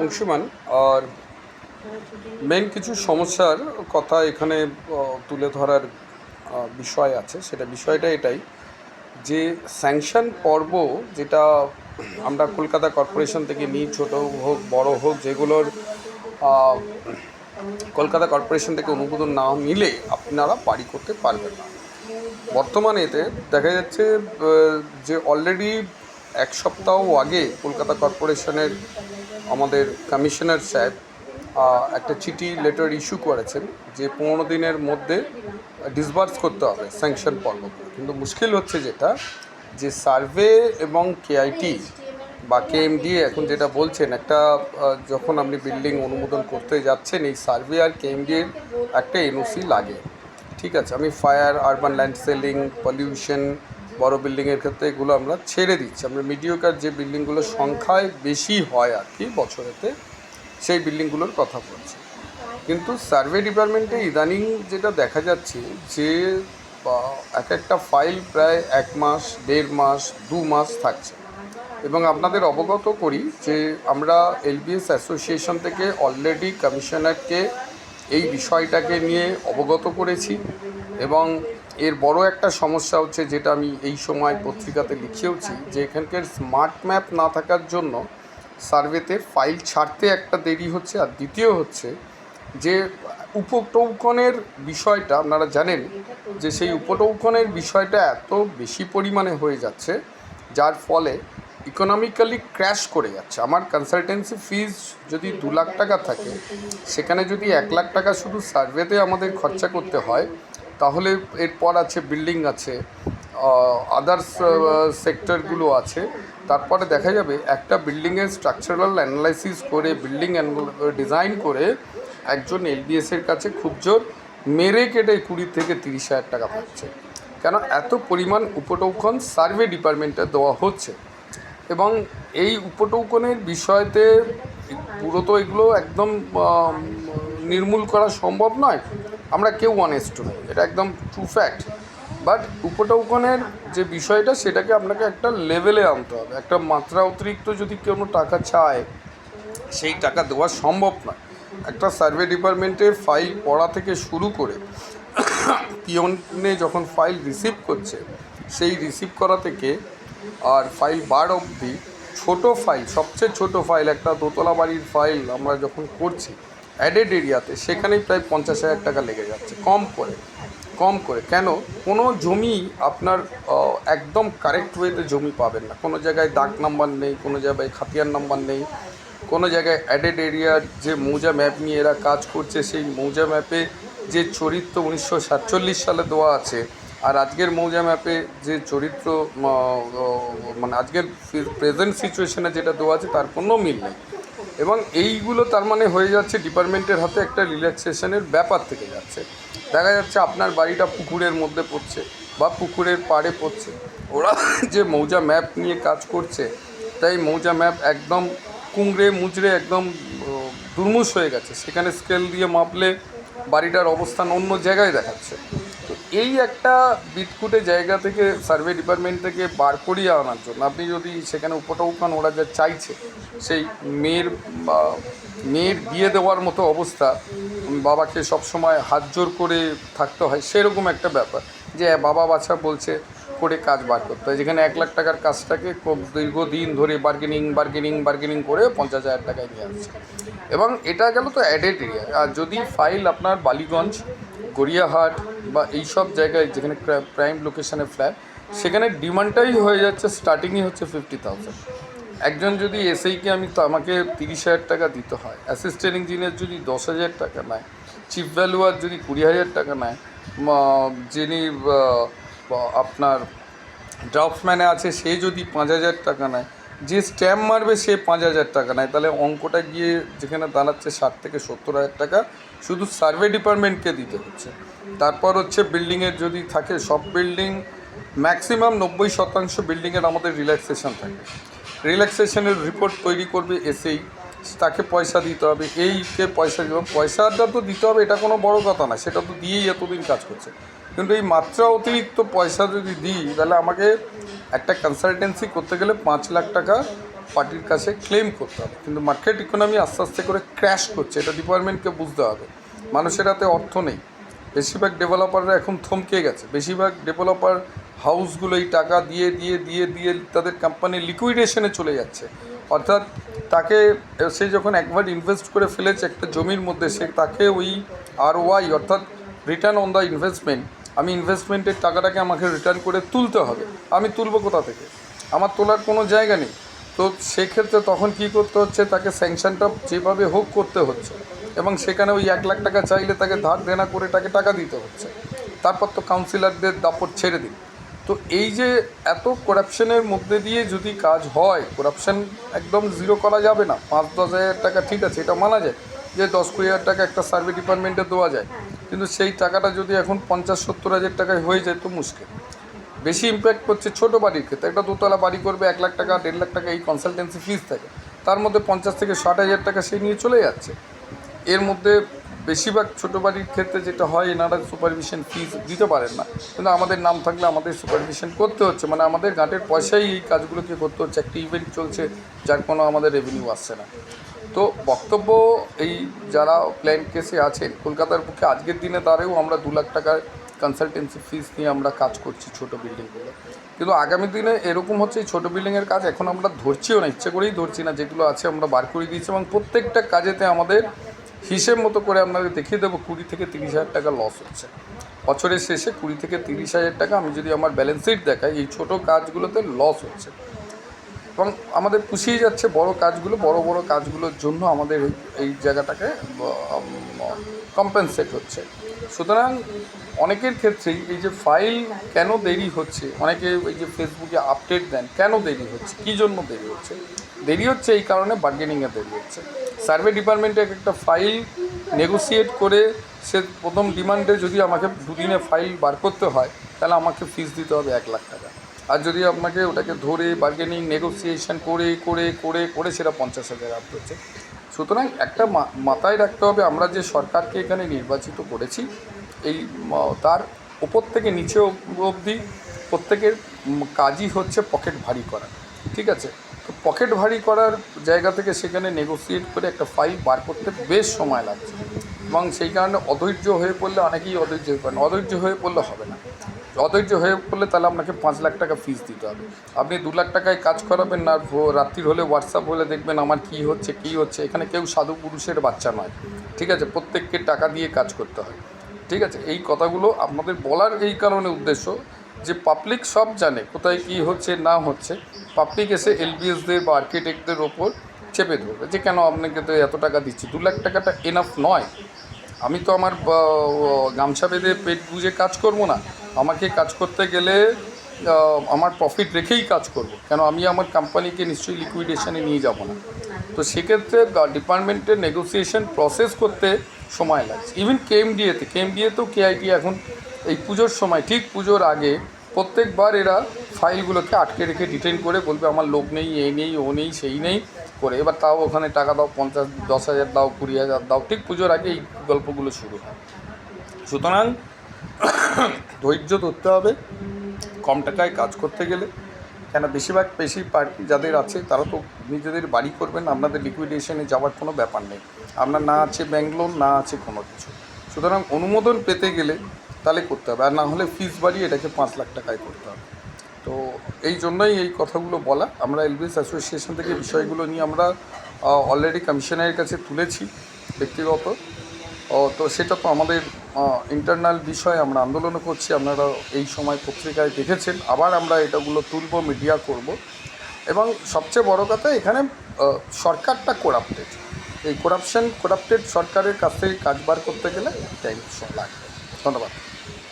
অংশুমান, আর main কিছু সমস্যার কথা এখানে তুলে ধরার বিষয় আছে। সেটা বিষয়টা এটাই যে স্যাংশন পর্ব যেটা আমরা কলকাতা কর্পোরেশন থেকে নিই, ছোটো হোক, বড় হোক, যেগুলোর কলকাতা কর্পোরেশন থেকে অনুমোদন না নিলে আপনারা বাড়ি করতে পারবেন না। বর্তমানে এতে দেখা যাচ্ছে যে অলরেডি এক সপ্তাহ আগে কলকাতা কর্পোরেশনের আমাদের কমিশনার সাহেব একটা চিঠি লেটার ইস্যু করেছেন যে পনেরো দিনের মধ্যে ডিসবার্স করতে হবে স্যাংশন পর্ব কিন্তু মুশকিল হচ্ছে যেটা যে সার্ভে এবং কেআইটি বা কেএমডি এখন যেটা বলছেন, একটা যখন আপনি বিল্ডিং অনুমোদন করতে যাচ্ছেন, এই সার্ভে আর কেএমডির একটা এনওসি লাগে। ঠিক আছে, আমি fire urban land ceiling pollution বড় বিল্ডিংয়ের ক্ষেত্রে এগুলো আমরা ছেড়ে দিচ্ছি। আমরা মিডিওকার যে বিল্ডিংগুলোর সংখ্যায় বেশি হয় আর কি বছরেতে, সেই বিল্ডিংগুলোর কথা বলছি। কিন্তু সার্ভে ডিপার্টমেন্টে ইদানিং যেটা দেখা যাচ্ছে যে এক একটা ফাইল প্রায় এক মাস, দেড় মাস, দু মাস থাকছে। এবং আপনাদের অবগত করি যে আমরা এলবিএস অ্যাসোসিয়েশন থেকে অলরেডি কমিশনারকে এই বিষয়টাকে নিয়ে অবগত করেছি এবং এর বড় একটা সমস্যা হচ্ছে যেটা আমি এই সময় পত্রিকাতে লিখেওছি, যে এখানকার স্মার্ট ম্যাপ না থাকার জন্য সার্ভেতে ফাইল ছাড়তে একটা দেরি হচ্ছে। আর দ্বিতীয় হচ্ছে যে উপটৌকনের বিষয়টা আপনারা জানেন যে সেই উপটৌকনের বিষয়টা এত বেশি পরিমাণে হয়ে যাচ্ছে, যার ফলে ইকোনমিক্যালি ক্র্যাশ করে যাচ্ছে। আমার কনসালটেন্সি ফিজ যদি দু লাখ টাকা থাকে, সেখানে যদি এক লাখ টাকা শুধু সার্ভেতে আমাদের খরচা করতে হয় তাহলে এরপর আছে বিল্ডিং আছে আদার্স সেক্টরগুলো আছে। তারপরে দেখা যাবে একটা বিল্ডিংয়ের স্ট্রাকচারাল অ্যানালাইসিস করে বিল্ডিং ডিজাইন করে একজন এলবিএসের কাছে খুব জোর মেরে কেটে কুড়ি থেকে তিরিশ হাজার টাকা পাচ্ছে। কেন? এত পরিমাণ উপটৌকন সার্ভে ডিপার্টমেন্টে দেওয়া হচ্ছে। এবং এই উপটৌকনের বিষয়তে পুরো তো এগুলো একদম নির্মূল করা সম্ভব নয়। আমরা কেউ অনেস্ট নই। এটা একদম ট্রু ফ্যাক্ট বাট উপটৌকনের যে বিষয়টা, সেটাকে আপনাকে একটা লেভেলে আনতে হবে। একটা মাত্রা অতিরিক্ত যদি কোনো টাকা চায়, সেই টাকা দেওয়া সম্ভব নয়। একটা সার্ভে ডিপার্টমেন্টের ফাইল পড়া থেকে শুরু করে, পিয়নে যখন ফাইল রিসিভ করছে, সেই রিসিভ করা থেকে আর ফাইল বার অবধি ছোট ফাইল সবচেয়ে ছোট ফাইল একটা দোতলা বাড়ির ফাইল আমরা যখন করছি অ্যাডেড এরিয়াতে সেখানেই প্রায় পঞ্চাশ হাজার টাকা লেগে যাচ্ছে। কম করে কম করে। কেন? কোনো জমি আপনার একদম কারেক্ট ওয়েতে জমি পাবেন না। কোনো জায়গায় দাগ নাম্বার নেই, কোনো জায়গায় খাতিয়ার নাম্বার নেই। কোনো জায়গায় অ্যাডেড এরিয়ার যে মৌজা ম্যাপ নিয়ে এরা কাজ করছে, সেই মৌজা ম্যাপে যে চরিত্র উনিশশো সাতচল্লিশ সালে দেওয়া আছে, আর আজকের মৌজা ম্যাপে যে চরিত্র মানে আজকের প্রেজেন্ট সিচুয়েশনে যেটা দেওয়া আছে, তার কোনো মিল নেই। এবং এইগুলো তার মানে হয়ে যাচ্ছে ডিপার্টমেন্টের হাতে একটা রিল্যাক্সেশনের ব্যাপার থেকে যাচ্ছে। দেখা যাচ্ছে আপনার বাড়িটা পুকুরের মধ্যে পড়ছে বা পুকুরের পাড়ে পড়ছে। ওরা যে মৌজা ম্যাপ নিয়ে কাজ করছে, তাই মৌজা ম্যাপ একদম কুংড়ে মুচড়ে একদম দুর্মুষ হয়ে গেছে। সেখানে স্কেল দিয়ে মাপলে বাড়িটার অবস্থান অন্য জায়গায় দেখাচ্ছে। তো এই একটা বিটকুটে জায়গা থেকে, সার্ভে ডিপার্টমেন্ট থেকে বার করিয়ে আনার জন্য, আপনি যদি সেখানে উপটৌকান ওরা যা চাইছে সেই মেয়ের মেয়ের বিয়ে দেওয়ার মতো অবস্থা, বাবাকে সবসময় হাত জোর করে থাকতে হয়, সেরকম একটা ব্যাপার। যে বাবা বাচ্চা বলছে, করে কাজ বার করতে হয়। যেখানে এক লাখ টাকার কাজটাকে খুব দীর্ঘদিন ধরে বার্গেনিং বার্গেনিং বার্গেনিং করে পঞ্চাশ হাজার টাকায় নিয়ে আসছে। এবং এটা গেল তো অ্যাডেড এরিয়া আর যদি ফাইল আপনার বালিগঞ্জ, গড়িয়াহাট বা এইসব জায়গায় যেখানে প্রাইম লোকেশনে ফ্ল্যাট সেখানে ডিমান্ডটাই হয়ে যাচ্ছে স্টার্টিংই হচ্ছে ফিফটি থাউজেন্ড একজন যদি এসআইকে আমি তো আমাকে তিরিশ হাজার টাকা দিতে হয় অ্যাসিস্ট্যান্ট ইঞ্জিনিয়ার যদি দশ হাজার টাকা নেয় চিফ ভ্যালুয়ার যদি কুড়ি হাজার টাকা নেয় যিনি আপনার ড্রাফটম্যানে আছে, সে যদি পাঁচ হাজার টাকা নেয়, যে স্ট্যাম্প মারবে সে পাঁচ হাজার টাকা নেয়। তাহলে অঙ্কটা গিয়ে যেখানে দাঁড়াচ্ছে ষাট থেকে সত্তর হাজার টাকা, শুধু সার্ভে ডিপার্টমেন্টকে দিতে হচ্ছে। তারপর হচ্ছে বিল্ডিংয়ের যদি থাকে, সব বিল্ডিং ম্যাক্সিমাম নব্বই শতাংশ বিল্ডিংয়ের আমাদের রিল্যাক্সেশন থাকে। রিল্যাক্সেশনের রিপোর্ট তৈরি করবে এসেই তাকে পয়সা দিতে হবে। এইকে পয়সা দিতে হবে। পয়সাটা তো দিতে হবে, এটা কোনো বড় কথা না। সেটা তো দিয়েই এতদিন কাজ করছে। কিন্তু এই মাত্রা অতিরিক্ত পয়সা যদি দিই, তাহলে আমাকে একটা কনসালটেন্সি করতে গেলে পাঁচ লাখ টাকা পার্টির কাছে ক্লেম করতে হবে। কিন্তু মার্কেট ইকোনমি আস্তে আস্তে করে ক্র্যাশ করছে। এটা ডিপার্টমেন্টকে বুঝতে হবে। মানুষের হাতে অর্থ নেই। বেশিরভাগ ডেভেলপাররা এখন থমকে গেছে। বেশিরভাগ ডেভেলপার হাউসগুলো এই টাকা দিয়ে দিয়ে দিয়ে দিয়ে তাদের কোম্পানি লিকুইডেশনে চলে যাচ্ছে। অর্থাৎ তাকে, সে যখন একবার ইনভেস্ট করে ফেলেছে একটা জমির মধ্যে, সে তাকে ওই আর ওয়াই অর্থাৎ রিটার্ন অন দ্য ইনভেস্টমেন্ট আমি ইনভেস্টমেন্টের টাকাটাকে আমাকে রিটার্ন করে তুলতে হবে। আমি তুলবো কোথা থেকে? আমার তোলার কোনো জায়গা নেই। তো সেক্ষেত্রে তখন কি করতে হচ্ছে? তাকে স্যাংশনটা যেভাবে হোক করতে হচ্ছে। এবং সেখানে ওই এক লাখ টাকা চাইলে তাকে ধার দেনা করে তাকে টাকা দিতে হচ্ছে। তারপর তো কাউন্সিলরদের দাপট ছেড়ে দিন তো এই যে এত করাপশনের মধ্যে দিয়ে যদি কাজ হয় করাপশন একদম জিরো করা যাবে না। পাঁচ, দশ হাজার টাকা ঠিক আছে, এটা মানা যায় যে দশ কুড়ি হাজার টাকা একটা সার্ভে ডিপার্টমেন্টে দেওয়া যায়। কিন্তু সেই টাকাটা যদি এখন পঞ্চাশ, সত্তর হাজার টাকায় হয়ে যায় তো মুশকিল। বেশি ইম্প্যাক্ট করছে ছোটো বাড়ির ক্ষেত্রে। একটা দোতলা বাড়ি করবে, এক লাখ টাকা, দেড় লাখ টাকা এই কনসালটেন্সি ফিস থাকে। তার মধ্যে পঞ্চাশ থেকে ষাট হাজার টাকা সে নিয়ে চলে যাচ্ছে। এর মধ্যে বেশিরভাগ ছোটো বাড়ির ক্ষেত্রে যেটা হয়, এনারা সুপারভিশন ফিস দিতে পারেন না। কিন্তু আমাদের নাম থাকলে আমাদের সুপারভিশন করতে হচ্ছে। মানে আমাদের গাঁটের পয়সাই এই কাজগুলোকে করতে হচ্ছে। একটা ইভেন্ট চলছে, যার কোনো আমাদের রেভিনিউ আসছে না। তো বক্তব্য এই যারা প্ল্যান কেসে আছেন, কলকাতার পক্ষে আজকের দিনে দাঁড়েও আমরা দু লাখ টাকার কনসালটেন্সি ফিস নিয়ে আমরা কাজ করছি ছোটো বিল্ডিংগুলো কিন্তু আগামী দিনে এরকম হচ্ছে, এই ছোটো বিল্ডিংয়ের কাজ এখন আমরা ধরছিও না, ইচ্ছে করেই ধরছি না। যেগুলো আছে আমরা বার করে দিয়েছি এবং প্রত্যেকটা কাজেতে আমাদের হিসেব মতো করে আপনাকে দেখিয়ে দেবো, কুড়ি থেকে তিরিশ হাজার টাকা লস হচ্ছে। বছরের শেষে কুড়ি থেকে তিরিশ হাজার টাকা আমি যদি আমার ব্যালেন্স শিট দেখাই, এই ছোটো কাজগুলোতে লস হচ্ছে। এবং আমাদের পুষিয়ে যাচ্ছে বড় কাজগুলো, বড় বড় কাজগুলোর জন্য আমাদের এই- জায়গাটাকে কম্পেনসেট হচ্ছে। সুতরাং অনেকের ক্ষেত্রেই এই যে ফাইল কেন দেরি হচ্ছে, অনেকে এই যে ফেসবুকে আপডেট দেন, কেন দেরি হচ্ছে, কী জন্য দেরি হচ্ছে? দেরি হচ্ছে এই কারণে বার্গেনিংয়ে দেরি হচ্ছে। সার্ভে ডিপার্টমেন্টে এক একটা ফাইল নেগোসিয়েট করে সে প্রথম ডিমান্ডে যদি আমাকে দুদিনে ফাইল বার করতে হয়, তাহলে আমাকে ফিস দিতে হবে এক লাখ টাকা। আর যদি আপনাকে ওটাকে ধরে বার্গেনিং নেগোসিয়েশন করে করে করে করে সেটা পঞ্চাশ হাজার আপ হচ্ছে। সুতরাং একটা মাথায় রাখতে হবে আমরা যে সরকারকে এখানে নির্বাচিত করেছি, এই তার ওপর থেকে নিচে অবধি প্রত্যেকের কাজই হচ্ছে পকেট ভারী করা। ঠিক আছে? পকেট ভারী করার জায়গা থেকে সেখানে নেগোসিয়েট করে একটা ফাইল বার করতে বেশ সময় লাগছে। এবং সেই কারণে অধৈর্য হয়ে পড়লে অনেকেই অধৈর্য হয়ে পড়েন অধৈর্য হয়ে পড়লে হবে না। অধৈর্য হয়ে পড়লে তাহলে আপনাকে পাঁচ লাখ টাকা ফিস দিতে হবে। আপনি দু লাখ টাকায় কাজ করাবেন না রাত্রির হলে হোয়াটসঅ্যাপ হলে দেখবেন আমার কী হচ্ছে কী হচ্ছে। এখানে কেউ সাধু পুরুষের বাচ্চা নয়। ঠিক আছে? প্রত্যেককে টাকা দিয়ে কাজ করতে হয়। ঠিক আছে? এই কথাগুলো আপনাদের বলার এই কারণে উদ্দেশ্য যে পাবলিক সব জানে কোথায় কী হচ্ছে, না হচ্ছে। পাবলিক এসে এলবিএসদের বা আর্কিটেক্টদের ওপর চেপে ধরবে যে, কেন আপনাকে তো এত টাকা দিচ্ছি? দু লাখ টাকাটা এনাফ নয়। আমি তো আমার গামছা বেঁধে পেট বুঝে কাজ করব না। আমাকে কাজ করতে গেলে আমার প্রফিট রেখেই কাজ করব। কেন আমি আমার কোম্পানিকে নিশ্চয়ই লিকুইডেশনে নিয়ে যাব না? তো সেক্ষেত্রে ডিপার্টমেন্টের নেগোসিয়েশন প্রসেস করতে সময় লাগছে। ইভেন কেএমডিএতে কেএমডিএতেও কেআইটি এখন এই পুজোর সময়, ঠিক পুজোর আগে প্রত্যেকবার এরা ফাইলগুলোকে আটকে রেখে ডিটেন করে বলবে, আমার লোক নেই এই নেই, ও নেই, সেই নেই করে। এবার তাও ওখানে টাকা দাও, পঞ্চাশ, দশ হাজার দাও, কুড়ি হাজার দাও, ঠিক পুজোর আগে এই গল্পগুলো শুরু হয়। সুতরাং ধৈর্য ধরতে হবে, কম টাকায় কাজ করতে গেলে। কেন বেশিরভাগ বেশি পার্টি যাদের আছে, তারা তো নিজেদের বাড়ি করবেন, আপনাদের লিকুইডেশনে যাওয়ার কোনো ব্যাপার নেই। আপনার না আছে ব্যাংক লোন না আছে কোনো কিছু। সুতরাং অনুমোদন পেতে গেলে তাহলে করতে হবে। আর না হলে ফিস বাড়িয়ে এটাকে পাঁচ লাখ টাকায় করতে হবে। তো এই জন্যই এই কথাগুলো বলা। আমরা এলবিএস অ্যাসোসিয়েশন থেকে বিষয়গুলো নিয়ে আমরা অলরেডি কমিশনারের কাছে তুলেছি ব্যক্তিগত। তো সেটা তো আমাদের ইন্টারনাল বিষয়। আমরা আন্দোলনও করছি। আপনারা এই সময় পত্রিকায় দেখেছেন। আবার আমরা এটাগুলো তুলব মিডিয়া করব। এবং সবচেয়ে বড় কথা, এখানে সরকারটা করাপ্টেড এই করাপশন করাপ্টেড সরকারের কাছ থেকে কাজ বার করতে গেলে টাইম লাগবে ধন্যবাদ।